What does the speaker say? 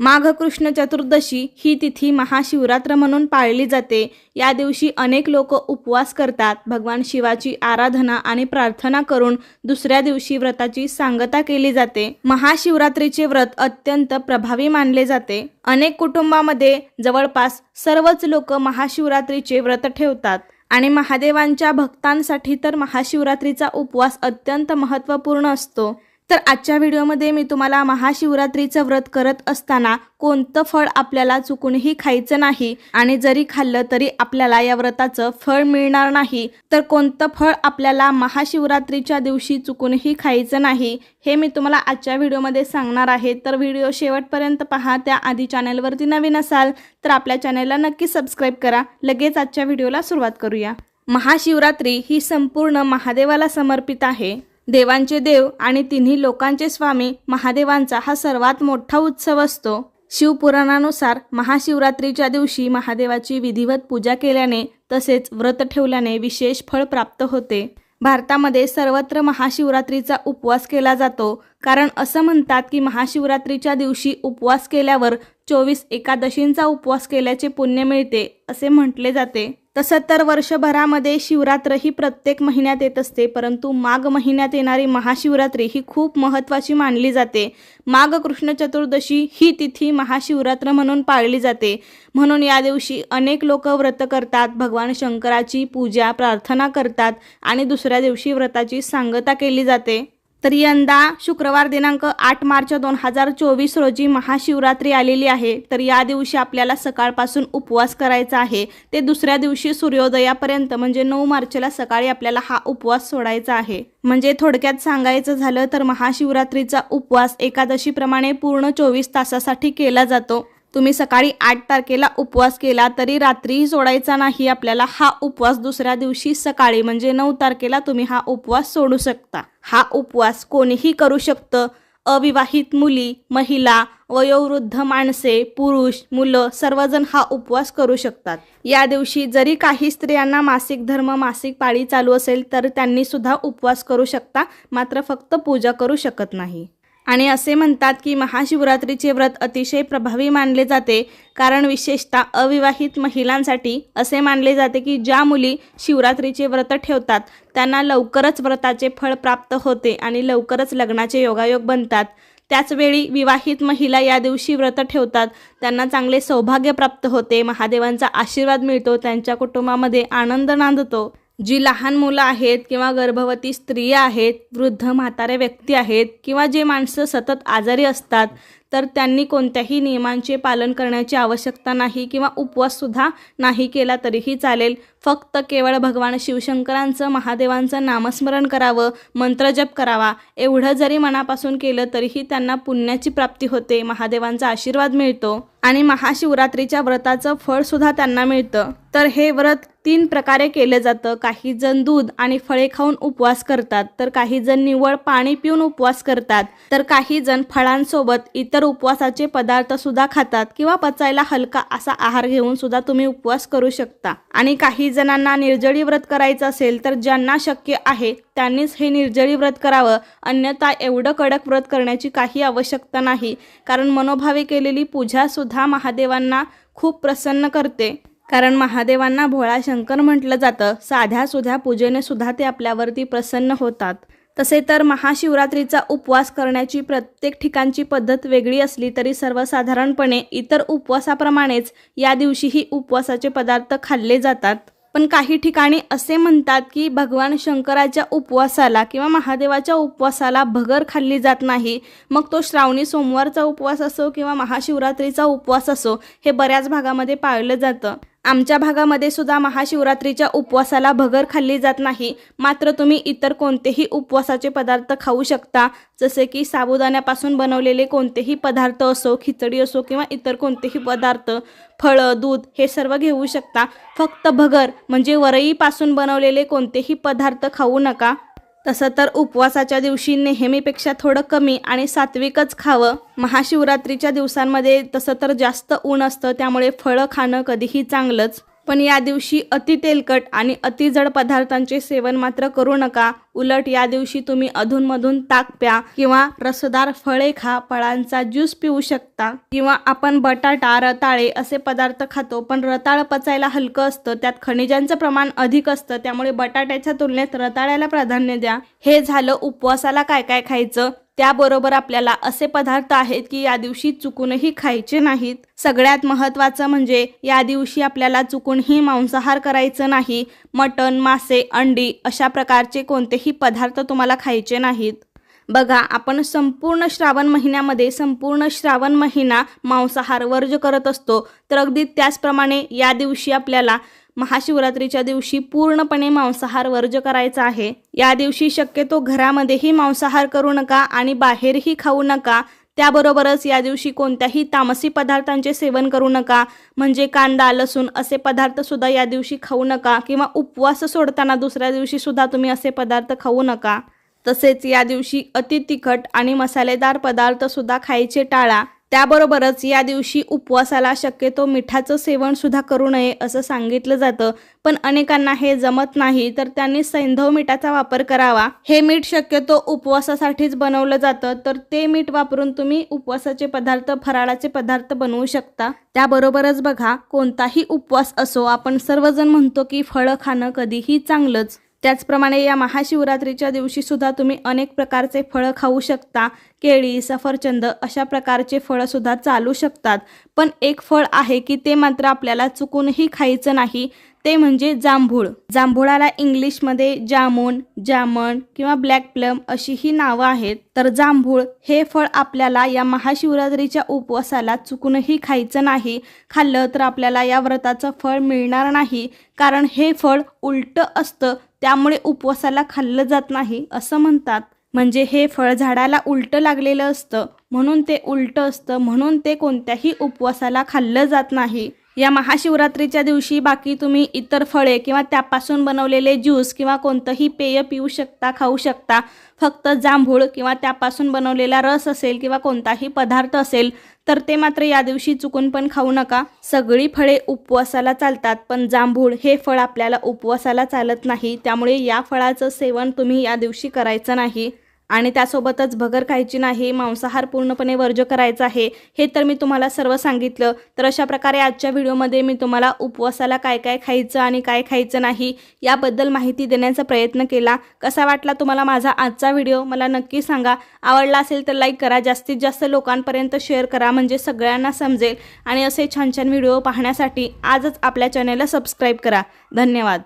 माघ कृष्ण चतुर्दशी ही तिथी महाशिवरात्र म्हणून पाळली जाते. या दिवशी अनेक लोक उपवास करतात. भगवान शिवाची आराधना आणि प्रार्थना करून दुसऱ्या दिवशी व्रताची सांगता केली जाते. महाशिवरात्रीचे व्रत अत्यंत प्रभावी मानले जाते. अनेक कुटुंबामध्ये जवळपास सर्वच लोक महाशिवरात्रीचे व्रत ठेवतात आणि महादेवांच्या भक्तांसाठी तर महाशिवरात्रीचा उपवास अत्यंत महत्त्वपूर्ण असतो. तर आजच्या व्हिडिओमध्ये मी तुम्हाला महाशिवरात्रीचं व्रत करत असताना कोणतं फळ आपल्याला चुकूनही खायचं नाही आणि जरी खाल्लं तरी आपल्याला या व्रताचं फळ मिळणार नाही तर कोणतं फळ आपल्याला महाशिवरात्रीच्या दिवशी चुकूनही खायचं नाही हे मी तुम्हाला आजच्या व्हिडिओमध्ये सांगणार आहे. तर व्हिडिओ शेवटपर्यंत पहा त्याआधी चॅनलवरती नवीन असाल तर आपल्या चॅनलला नक्की सबस्क्राईब करा. लगेच आजच्या व्हिडिओला सुरुवात करूया. महाशिवरात्री ही संपूर्ण महादेवाला समर्पित आहे. देवांचे देव आणि तिन्ही लोकांचे स्वामी महादेवांचा हा सर्वात मोठा उत्सव असतो. शिवपुराणानुसार महाशिवरात्रीच्या दिवशी महादेवाची विधिवत पूजा केल्याने तसेच व्रत ठेवल्याने विशेष फळ प्राप्त होते. भारतामध्ये सर्वत्र महाशिवरात्रीचा उपवास केला जातो. कारण असं म्हणतात की महाशिवरात्रीच्या दिवशी उपवास केल्यावर चोवीस एकादशींचा उपवास केल्याचे पुण्य मिळते असे म्हटले जाते. तसं तर वर्षभरामध्ये शिवरात्र ही प्रत्येक महिन्यात येत असते परंतु माघ महिन्यात येणारी महाशिवरात्री ही खूप महत्त्वाची मानली जाते. माघ कृष्ण चतुर्दशी ही तिथी महाशिवरात्र म्हणून पाळली जाते. म्हणून या दिवशी अनेक लोक व्रत करतात भगवान शंकराची पूजा प्रार्थना करतात आणि दुसऱ्या दिवशी व्रताची सांगता केली जाते. तर यंदा शुक्रवार दिनांक आठ मार्च दोन हजार चोवीस रोजी महाशिवरात्री आलेली आहे. तर या दिवशी आपल्याला सकाळपासून उपवास करायचा आहे. ते दुसऱ्या दिवशी सूर्योदयापर्यंत म्हणजे नऊ मार्चला सकाळी आपल्याला हा उपवास सोडायचा आहे. म्हणजे थोडक्यात सांगायचं झालं तर महाशिवरात्रीचा उपवास एकादशीप्रमाणे पूर्ण चोवीस तासासाठी केला जातो. तुम्ही सकाळी आठ तारखेला उपवास केला तरी रात्रीही सोडायचा नाही आपल्याला. हा उपवास दुसऱ्या दिवशी सकाळी म्हणजे नऊ तारखेला तुम्ही हा उपवास सोडू शकता. हा उपवास कोणीही करू शकतं. अविवाहित मुली महिला वयोवृद्ध माणसे पुरुष मुलं सर्वजण हा उपवास करू शकतात. या दिवशी जरी काही स्त्रियांना मासिक धर्म मासिक पाळी चालू असेल तर त्यांनी सुद्धा उपवास करू शकता. मात्र फक्त पूजा करू शकत नाही. आणि असे म्हणतात की महाशिवरात्रीचे व्रत अतिशय प्रभावी मानले जाते कारण विशेषतः अविवाहित महिलांसाठी असे मानले जाते की ज्या मुली शिवरात्रीचे व्रत ठेवतात त्यांना लवकरच व्रताचे फळ प्राप्त होते आणि लवकरच लग्नाचे योगायोग बनतात. त्याचवेळी विवाहित महिला या दिवशी व्रत ठेवतात त्यांना चांगले सौभाग्य प्राप्त होते महादेवांचा आशीर्वाद मिळतो त्यांच्या कुटुंबामध्ये आनंद नांदतो. जी लहान मुलं आहेत किंवा गर्भवती स्त्रिया आहेत वृद्ध म्हातारे व्यक्ती आहेत किंवा जे माणसं सतत आजारी असतात तर त्यांनी कोणत्याही नियमांचे पालन करण्याची आवश्यकता नाही किंवा उपवाससुद्धा नाही केला तरीही चालेल. फक्त केवळ भगवान शिवशंकरांचं महादेवांचं नामस्मरण करावं मंत्रजप करावा एवढं जरी मनापासून केलं तरीही त्यांना पुण्याची प्राप्ती होते महादेवांचा आशीर्वाद मिळतो आणि महाशिवरात्रीच्या व्रताचं फळसुद्धा त्यांना मिळतं. तर हे व्रत तीन प्रकारे केलं जातं. काही जण दूध आणि फळे खाऊन उपवास करतात तर काही जण निवळ पाणी पिऊन उपवास करतात तर काही जण फळांसोबत इतर उपवासाचे पदार्थ सुद्धा खातात किंवा पचायला हलका असा आहार घेऊन सुद्धा तुम्ही उपवास करू शकता. आणि काही जणांना निर्जळी व्रत करायचं असेल तर ज्यांना शक्य आहे त्यांनीच हे निर्जळी व्रत करावं. अन्यथा एवढं कडक व्रत करण्याची काही आवश्यकता नाही. कारण मनोभावे केलेली पूजा सुद्धा महादेवांना खूप प्रसन्न करते. कारण महादेवांना भोळा शंकर म्हटलं जातं. साध्या सुध्या पूजेने सुद्धा ते आपल्यावरती प्रसन्न होतात. तसे तर महाशिवरात्रीचा उपवास करण्याची प्रत्येक ठिकाणची पद्धत वेगळी असली तरी सर्वसाधारणपणे इतर उपवासाप्रमाणेच या दिवशीही उपवासाचे पदार्थ खाल्ले जातात. पण काही ठिकाणी असे म्हणतात की भगवान शंकराच्या उपवासाला किंवा महादेवाच्या उपवासाला भगर खाल्ली जात नाही. मग तो श्रावणी सोमवारचा उपवास असो किंवा महाशिवरात्रीचा उपवास असो हे बऱ्याच भागामध्ये पाळलं जातं. आमच्या भागामध्ये सुद्धा महाशिवरात्रीच्या उपवासाला भगर खाल्ली जात नाही. मात्र तुम्ही इतर कोणतेही उपवासाचे पदार्थ खाऊ शकता. जसे की साबुदाण्यापासून बनवलेले कोणतेही पदार्थ असो खिचडी असो किंवा इतर कोणतेही पदार्थ फळं दूध हे सर्व घेऊ शकता. फक्त भगर म्हणजे वरईपासून बनवलेले कोणतेही पदार्थ खाऊ नका. तसं तर उपवासाच्या दिवशी नेहमीपेक्षा थोडं कमी आणि सात्विकच खावं. महाशिवरात्रीच्या दिवसांमध्ये तसं तर जास्त ऊन असतं त्यामुळे फळं खाणं कधीही चांगलंच. पण या दिवशी अति तेलकट आणि अतिजड पदार्थांचे सेवन मात्र करू नका. उलट या दिवशी तुम्ही अधूनमधून ताक प्या किंवा रसदार फळे खा फळांचा ज्यूस पिऊ शकता. किंवा आपण बटाटा रताळे असे पदार्थ खातो पण रताळ पचायला हलकं असतं त्यात खनिजांचं प्रमाण अधिक असतं त्यामुळे बटाट्याच्या तुलनेत रताळ्याला प्राधान्य द्या. हे झालं उपवासाला काय काय खायचं? त्याबरोबर आपल्याला असे पदार्थ आहेत की या दिवशी चुकूनही खायचे नाहीत. सगळ्यात महत्त्वाचं म्हणजे या दिवशी आपल्याला चुकूनही मांसाहार करायचं नाही. मटण मासे अंडी अशा प्रकारचे कोणतेही पदार्थ तुम्हाला खायचे नाहीत. बघा आपण संपूर्ण श्रावण महिन्यामध्ये संपूर्ण श्रावण महिना मांसाहार वर्ज करत असतो. तर अगदी त्याचप्रमाणे या दिवशी आपल्याला महाशिवरात्रीच्या दिवशी पूर्णपणे मांसाहार वर्ज करायचा आहे. या दिवशी शक्यतो घरामध्येही मांसाहार करू नका आणि बाहेरही खाऊ नका. त्याबरोबरच या दिवशी कोणत्याही तामसी पदार्थांचे सेवन करू नका. म्हणजे कांदा लसूण असे पदार्थ सुद्धा या दिवशी खाऊ नका किंवा उपवास सोडताना दुसऱ्या दिवशी सुद्धा तुम्ही असे पदार्थ खाऊ नका. तसेच या दिवशी अति तिखट आणि मसालेदार पदार्थ सुद्धा खायचे टाळा. त्याबरोबरच या दिवशी उपवासाला शक्यतो मिठाचं सेवन सुद्धा करू नये असं सांगितलं जातं. पण अनेकांना हे जमत नाही तर त्यांनी सैंधव मिठाचा वापर करावा. हे मीठ शक्यतो उपवासासाठीच बनवलं जातं तर ते मीठ वापरून तुम्ही उपवासाचे पदार्थ फराळाचे पदार्थ बनवू शकता. त्याबरोबरच बघा कोणताही उपवास असो आपण सर्वजण म्हणतो की फळं खाणं कधीही चांगलंच. त्याचप्रमाणे या महाशिवरात्रीच्या दिवशी सुद्धा तुम्ही अनेक प्रकारचे फळं खाऊ शकता. केळी सफरचंद अशा प्रकारचे फळं सुद्धा चालू शकतात. पण एक फळ आहे की ते मात्र आपल्याला चुकूनही खायचं नाही. ते म्हणजे जांभूळ. जांभुळाला इंग्लिशमध्ये जामून जामण किंवा ब्लॅक प्लम अशी ही नावं आहेत. तर जांभूळ हे फळ आपल्याला या महाशिवरात्रीच्या उपवासाला चुकूनही खायचं नाही. खाल्लं तर आपल्याला या व्रताचं फळ मिळणार नाही. कारण हे फळ उलटं असतं. त्यामुळे उपवासाला खाल्लं जात नाही असं म्हणतात. म्हणजे हे फळ झाडाला उलटं लागलेलं असतं म्हणून ते उलटं असतं म्हणून ते कोणत्याही उपवासाला खाल्लं जात नाही. या महाशिवरात्रीच्या दिवशी बाकी तुम्ही इतर फळे किंवा त्यापासून बनवलेले ज्यूस किंवा कोणतंही पेय पिऊ शकता खाऊ शकता. फक्त जांभूळ किंवा त्यापासून बनवलेला रस असेल किंवा कोणताही पदार्थ असेल तर ते मात्र या दिवशी चुकून पण खाऊ नका. सगळी फळे उपवासाला चालतात पण जांभूळ हे फळ आपल्याला उपवासाला चालत नाही. त्यामुळे या फळाचं सेवन तुम्ही या दिवशी करायचं नाही. आणि त्यासोबतच भगर खायची नाही मांसाहार पूर्णपणे वर्ज करायचा आहे हे तर मी तुम्हाला सर्व सांगितलं. तर अशा प्रकारे आजच्या व्हिडिओमध्ये मी तुम्हाला उपवासाला काय काय खायचं आणि काय खायचं नाही याबद्दल माहिती देण्याचा प्रयत्न केला. कसा वाटला तुम्हाला माझा आजचा व्हिडिओ? मला नक्की सांगा. आवडला असेल तर लाईक करा. जास्तीत जास्त लोकांपर्यंत शेअर करा म्हणजे सगळ्यांना समजेल. आणि असे छान छान व्हिडिओ पाहण्यासाठी आजच आपल्या चॅनेलला सबस्क्राईब करा. धन्यवाद.